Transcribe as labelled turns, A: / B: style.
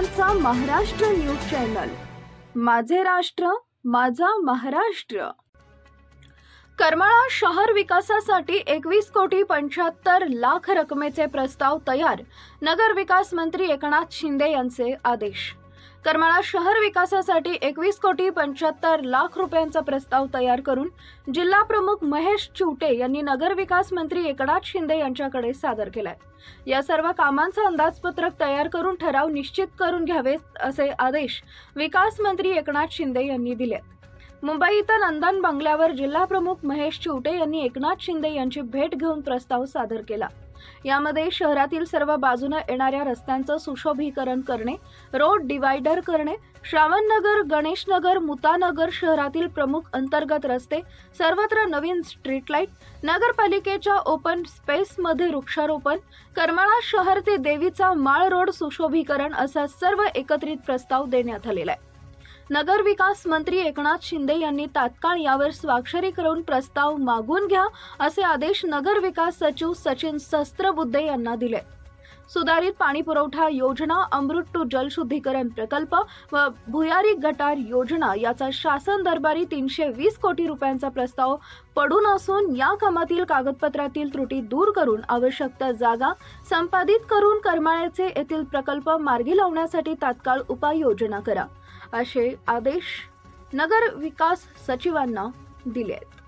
A: सगळ्यांचा Maharashtra news channel. माझे राष्ट्र माझा महाराष्ट्र. करमाळा शहर विकासासाठी एकवीस कोटी पंच्याहत्तर लाख रकमेचे प्रस्ताव तयार नगरविकास मंत्री एकनाथ शिंदे यांचे आदेश. करमाळा शहर विकासासाठी एकवीस कोटी पंच्याहत्तर लाख रुपयांचा प्रस्ताव तयार करून जिल्हा प्रमुख महेश चिवटे यांनी नगर विकास मंत्री एकनाथ शिंदे यांच्याकडे सादर केलाय. या सर्व कामांचं अंदाजपत्रक तयार करून ठराव निश्चित करून घ्यावेत असे आदेश विकास मंत्री एकनाथ शिंदे यांनी दिले मुंबई इथं नंदन बंगल्यावर जिल्हा प्रमुख महेश चिवटे यांनी एकनाथ शिंदे यांची भेट घेऊन प्रस्ताव सादर केला. यामध्ये शहरातील सर्व बाजूने येणाऱ्या रस्त्यांचं सुशोभीकरण करणे रोड डिवायडर करणे श्रावणनगर गणेशनगर मुतानगर शहरातील प्रमुख अंतर्गत रस्ते सर्वत्र नवीन स्ट्रीट लाइट नगरपालिकेच्या ओपन स्पेसमध्ये वृक्षारोपण करमाळा शहर ते देवीचा माळ रोड सुशोभीकरण असा सर्व एकत्रित प्रस्ताव देण्यात आलेला आहे. नगर विकास मंत्री एकनाथ शिंदे यांनी तात्काळ यावर स्वाक्षरी करून प्रस्ताव मागून घ्या असे आदेश नगर विकास सचिव सचिन सहस्त्रबुद्धे यांना दिले. सुधारित पाणी पुरवठा योजना अमृत टू जलशुद्धीकरण प्रकल्प व भुयारी गटार योजना याचा शासन दरबारी तीनशे वीस कोटी रुपयांचा प्रस्ताव पडून असून या कामातील कागदपत्रातील त्रुटी दूर करून आवश्यक त्या जागा संपादित करून करमाळ्याचे येथील प्रकल्प मार्गी लावण्यासाठी तात्काळ उपाययोजना करा. असे आदेश नगर विकास सचिवांना दिले आहेत